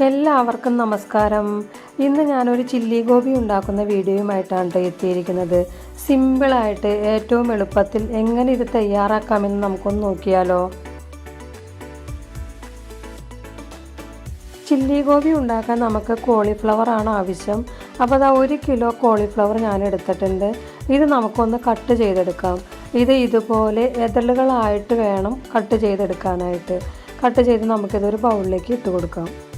എല്ലാവർക്കും നമസ്കാരം. ഇന്ന് ഞാനൊരു ചില്ലി ഗോപി ഉണ്ടാക്കുന്ന വീഡിയോയുമായിട്ടാണ് ട്ടോ എത്തിയിരിക്കുന്നത് സിമ്പിളായിട്ട് ഏറ്റവും എളുപ്പത്തിൽ എങ്ങനെ ഇത് തയ്യാറാക്കാമെന്ന് നമുക്കൊന്ന് നോക്കിയാലോ. ചില്ലി ഗോപി ഉണ്ടാക്കാൻ നമുക്ക് കോളിഫ്ലവർ ആണ് ആവശ്യം. അപ്പോൾ അതാ ഒരു കിലോ കോളിഫ്ലവർ ഞാൻ എടുത്തിട്ടുണ്ട് ഇത് നമുക്കൊന്ന് കട്ട് ചെയ്തെടുക്കാം. ഇത് ഇതുപോലെ എതളുകളായിട്ട് വേണം കട്ട് ചെയ്തെടുക്കാനായിട്ട്. കട്ട് ചെയ്ത് നമുക്കിതൊരു ബൗളിലേക്ക് ഇട്ട് കൊടുക്കാം.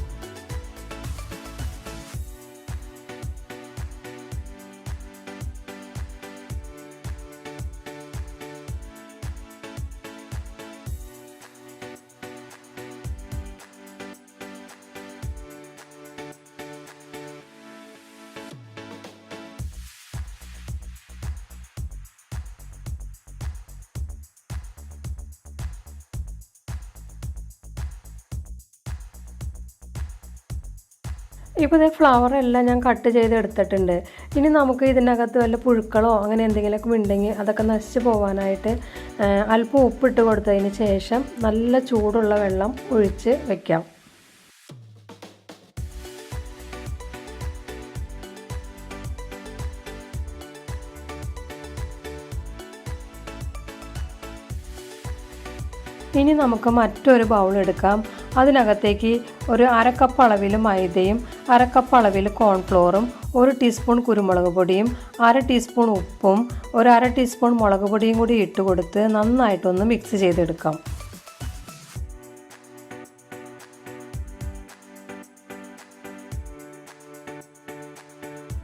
ഇപ്പോൾ ഇതേ ഫ്ലവർ എല്ലാം ഞാൻ കട്ട് ചെയ്ത് എടുത്തിട്ടുണ്ട്. ഇനി നമുക്ക് ഇതിനകത്ത് വല്ല പുഴുക്കളോ അങ്ങനെ എന്തെങ്കിലുമൊക്കെ ഉണ്ടെങ്കിൽ അതൊക്കെ നശിച്ച് പോകാനായിട്ട് അല്പം ഉപ്പിട്ട് കൊടുത്തതിന് ശേഷം നല്ല ചൂടുള്ള വെള്ളം ഒഴിച്ച് വെക്കാം. ഇനി നമുക്ക് മറ്റൊരു ബൗൾ എടുക്കാം. അതിനകത്തേക്ക് ഒരു അരക്കപ്പ് അളവിൽ മൈദയും അരക്കപ്പ് അളവിൽ കോൺഫ്ലോറും ഒരു ടീസ്പൂൺ കുരുമുളക് പൊടിയും അര ടീസ്പൂൺ ഉപ്പും ഒരു അര ടീസ്പൂൺ മുളക് പൊടിയും കൂടി ഇട്ട് കൊടുത്ത് നന്നായിട്ടൊന്ന് മിക്സ് ചെയ്തെടുക്കാം.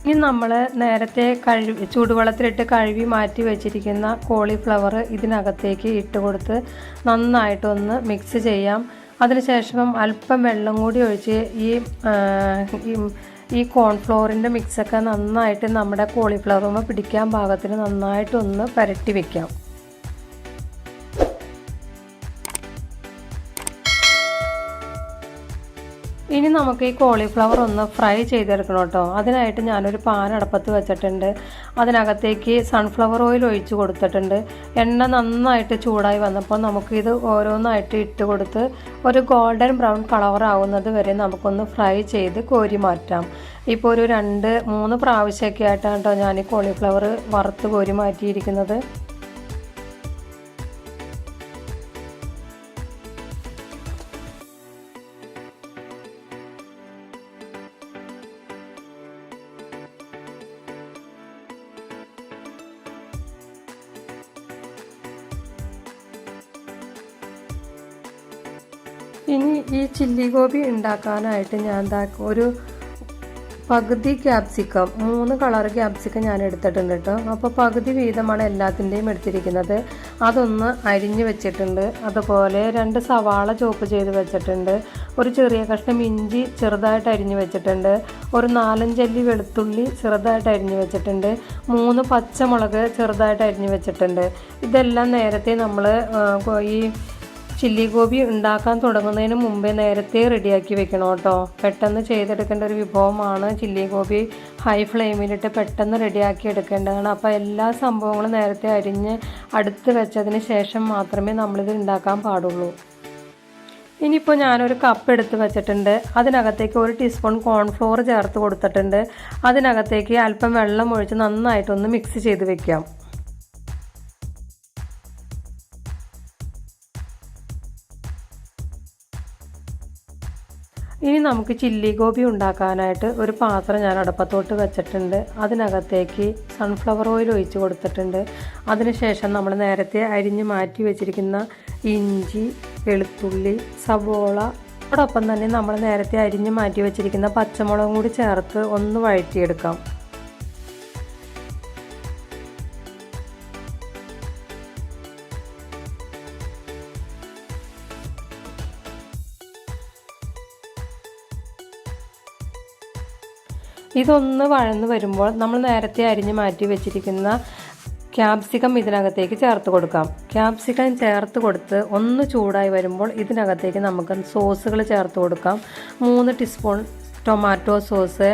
ഇനി നമ്മൾ നേരത്തെ കഴുകി ചൂടുവെള്ളത്തിലിട്ട് കഴുകി മാറ്റി വെച്ചിരിക്കുന്ന കോളിഫ്ലവർ ഇതിനകത്തേക്ക് ഇട്ട് കൊടുത്ത് നന്നായിട്ടൊന്ന് മിക്സ് ചെയ്യാം. അതിനുശേഷം അല്പം വെള്ളം കൂടി ഒഴിച്ച് ഈ ഈ കോൺഫ്ലോറിന്റെ മിക്സൊക്കെ നന്നായിട്ട് നമ്മുടെ കോളിഫ്ലവർ പിടിക്കാൻ പാകത്തിന് നന്നായിട്ടൊന്ന് പുരട്ടി വെക്കാം. ഇനി നമുക്ക് ഈ കോളിഫ്ലവർ ഒന്ന് ഫ്രൈ ചെയ്തെടുക്കണം കേട്ടോ. അതിനായിട്ട് ഞാനൊരു പാൻ അടപ്പത്ത് വെച്ചിട്ടുണ്ട്. അതിനകത്തേക്ക് സൺഫ്ലവർ ഓയിൽ ഒഴിച്ച് കൊടുത്തിട്ടുണ്ട്. എണ്ണ നന്നായിട്ട് ചൂടായി വന്നപ്പോൾ നമുക്കിത് ഓരോന്നായിട്ട് ഇട്ട് കൊടുത്ത് ഒരു ഗോൾഡൻ ബ്രൗൺ കളർ ആവുന്നത് വരെ നമുക്കൊന്ന് ഫ്രൈ ചെയ്ത് കോരി മാറ്റാം. ഇപ്പോൾ ഒരു രണ്ട് മൂന്ന് പ്രാവശ്യമൊക്കെ ആയിട്ടാണ് കേട്ടോ ഞാൻ ഈ കോളിഫ്ലവർ വറുത്ത് കോരി മാറ്റിയിരിക്കുന്നത്. ഇനി ഈ ചില്ലി ഗോപി ഉണ്ടാക്കാനായിട്ട് ഞാൻ എന്താ ഒരു പകുതി ക്യാപ്സിക്കം മൂന്ന് കളർ ക്യാപ്സിക്കം ഞാൻ എടുത്തിട്ടുണ്ട് കേട്ടോ. അപ്പോൾ പകുതി വീതമാണ് എല്ലാത്തിന്റെയും എടുത്തിരിക്കുന്നത്. അതൊന്ന് അരിഞ്ഞ് വെച്ചിട്ടുണ്ട്. അതുപോലെ രണ്ട് സവാള ചോപ്പ് ചെയ്ത് വെച്ചിട്ടുണ്ട്. ഒരു ചെറിയ കഷ്ണം ഇഞ്ചി ചെറുതായിട്ട് അരിഞ്ഞ് വെച്ചിട്ടുണ്ട്. ഒരു നാലഞ്ചല്ലി വെളുത്തുള്ളി ചെറുതായിട്ട് അരിഞ്ഞ് വെച്ചിട്ടുണ്ട്. മൂന്ന് പച്ചമുളക് ചെറുതായിട്ട് അരിഞ്ഞ് വെച്ചിട്ടുണ്ട്. ഇതെല്ലാം നേരത്തെ നമ്മൾ ഈ ചില്ലി ഗോപി ഉണ്ടാക്കാൻ തുടങ്ങുന്നതിന് മുമ്പേ നേരത്തെ റെഡിയാക്കി വെക്കണം കേട്ടോ. പെട്ടെന്ന് ചെയ്തെടുക്കേണ്ട ഒരു വിഭവമാണ് ചില്ലി ഗോപി ഹൈ ഫ്ലെയിമിലിട്ട് പെട്ടെന്ന് റെഡിയാക്കി എടുക്കേണ്ടതാണ്. അപ്പോൾ എല്ലാ സംഭവങ്ങളും നേരത്തെ അരിഞ്ഞ് അടുത്ത് വെച്ചതിന് ശേഷം മാത്രമേ നമ്മളിത് ഉണ്ടാക്കാൻ പാടുള്ളൂ. ഇനിയിപ്പോൾ ഞാനൊരു കപ്പ് എടുത്ത് വെച്ചിട്ടുണ്ട്. അതിനകത്തേക്ക് ഒരു ടീസ്പൂൺ കോൺഫ്ലോർ ചേർത്ത് കൊടുത്തിട്ടുണ്ട്. അതിനകത്തേക്ക് അല്പം വെള്ളം ഒഴിച്ച് നന്നായിട്ടൊന്ന് മിക്സ് ചെയ്ത് വെക്കാം. ഇനി നമുക്ക് ചില്ലി ഗോപി ഉണ്ടാക്കാനായിട്ട് ഒരു പാത്രം ഞാൻ അടുപ്പത്തോട്ട് വെച്ചിട്ടുണ്ട്. അതിനകത്തേക്ക് സൺഫ്ലവർ ഓയിൽ ഒഴിച്ച് കൊടുത്തിട്ടുണ്ട്. അതിനുശേഷം നമ്മൾ നേരത്തെ അരിഞ്ഞ് മാറ്റി വെച്ചിരിക്കുന്ന ഇഞ്ചി വെളുത്തുള്ളി സവോള അതോടൊപ്പം തന്നെ നമ്മൾ നേരത്തെ അരിഞ്ഞ് മാറ്റി വെച്ചിരിക്കുന്ന പച്ചമുളകും കൂടി ചേർത്ത് ഒന്ന് വഴറ്റിയെടുക്കാം. ഇതൊന്ന് വഴന്ന് വരുമ്പോൾ നമ്മൾ നേരത്തെ അരിഞ്ഞ് മാറ്റി വെച്ചിരിക്കുന്ന ക്യാപ്സിക്കം ഇതിനകത്തേക്ക് ചേർത്ത് കൊടുക്കാം. ക്യാപ്സിക്കം ചേർത്ത് കൊടുത്ത് ഒന്ന് ചൂടായി വരുമ്പോൾ ഇതിനകത്തേക്ക് നമുക്ക് സോസുകൾ ചേർത്ത് കൊടുക്കാം. മൂന്ന് ടീസ്പൂൺ ടൊമാറ്റോ സോസ്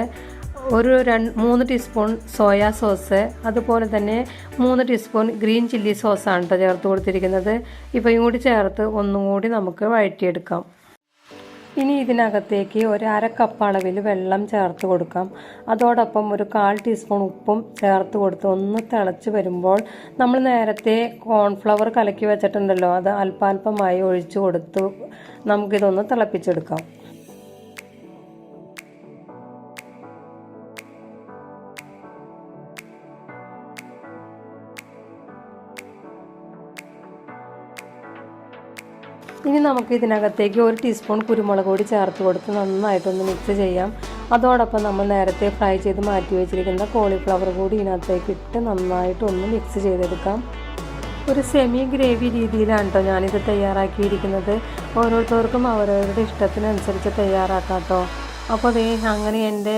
ഒരു രണ്ട് മൂന്ന് ടീസ്പൂൺ സോയാ സോസ് അതുപോലെ തന്നെ മൂന്ന് ടീസ്പൂൺ ഗ്രീൻ ചില്ലി സോസാണ് കേട്ടോ ചേർത്ത് കൊടുത്തിരിക്കുന്നത്. ഇവയും കൂടി ചേർത്ത് ഒന്നും കൂടി നമുക്ക് വഴറ്റിയെടുക്കാം. ഇനി ഇതിനകത്തേക്ക് ഒരു അര കപ്പ് അളവിൽ വെള്ളം ചേർത്ത് കൊടുക്കാം. അതോടൊപ്പം ഒരു കാൽ ടീസ്പൂൺ ഉപ്പും ചേർത്ത് കൊടുത്ത് ഒന്ന് തിളച്ച് വരുമ്പോൾ നമ്മൾ നേരത്തെ കോൺഫ്ലവർ കലക്കി വെച്ചിട്ടുണ്ടല്ലോ അത് അല്പാൽപമായി ഒഴിച്ചു കൊടുത്ത് നമുക്കിതൊന്ന് തിളപ്പിച്ചെടുക്കാം. ഇനി നമുക്ക് ഇതിനകത്തേക്ക് ഒരു ടീസ്പൂൺ കുരുമുളക് പൊടി ചേർത്ത് കൊടുത്ത് നന്നായിട്ടൊന്ന് മിക്സ് ചെയ്യാം. അതോടൊപ്പം നമ്മൾ നേരത്തെ ഫ്രൈ ചെയ്ത് മാറ്റി വെച്ചിരിക്കുന്ന കോളിഫ്ലവർ കൂടി ഇതിനകത്തേക്ക് ഇട്ട് നന്നായിട്ടൊന്ന് മിക്സ് ചെയ്തെടുക്കാം. ഒരു സെമി ഗ്രേവി രീതിയിലാണ് കേട്ടോ ഞാനിത് തയ്യാറാക്കിയിരിക്കുന്നത്. ഓരോരുത്തർക്കും അവരവരുടെ ഇഷ്ടത്തിനനുസരിച്ച് തയ്യാറാക്കാം കേട്ടോ അപ്പോൾ അതേ അങ്ങനെ എന്റെ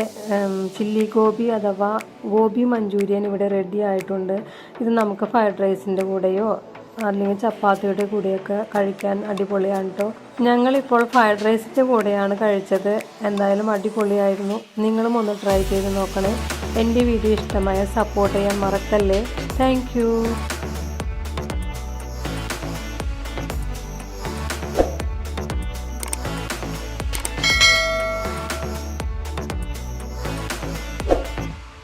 ചില്ലി ഗോബി അഥവാ ഗോബി മഞ്ചൂരിയൻ ഇവിടെ റെഡി ആയിട്ടുണ്ട്. ഇത് നമുക്ക് ഫ്രൈഡ് റൈസിന്റെ കൂടെയോ അല്ലെങ്കിൽ ചപ്പാത്തിയുടെ കൂടെയൊക്കെ കഴിക്കാൻ അടിപൊളിയാണ് കേട്ടോ ഞങ്ങളിപ്പോൾ ഫ്രൈഡ് റൈസിന്റെ കൂടെയാണ് കഴിച്ചത്. എന്തായാലും അടിപൊളിയായിരുന്നു. നിങ്ങളും ഒന്ന് ട്രൈ ചെയ്ത് നോക്കണേ. എന്റെ വീഡിയോ ഇഷ്ടമായ സപ്പോർട്ട് ചെയ്യാൻ മറക്കല്ലേ. താങ്ക്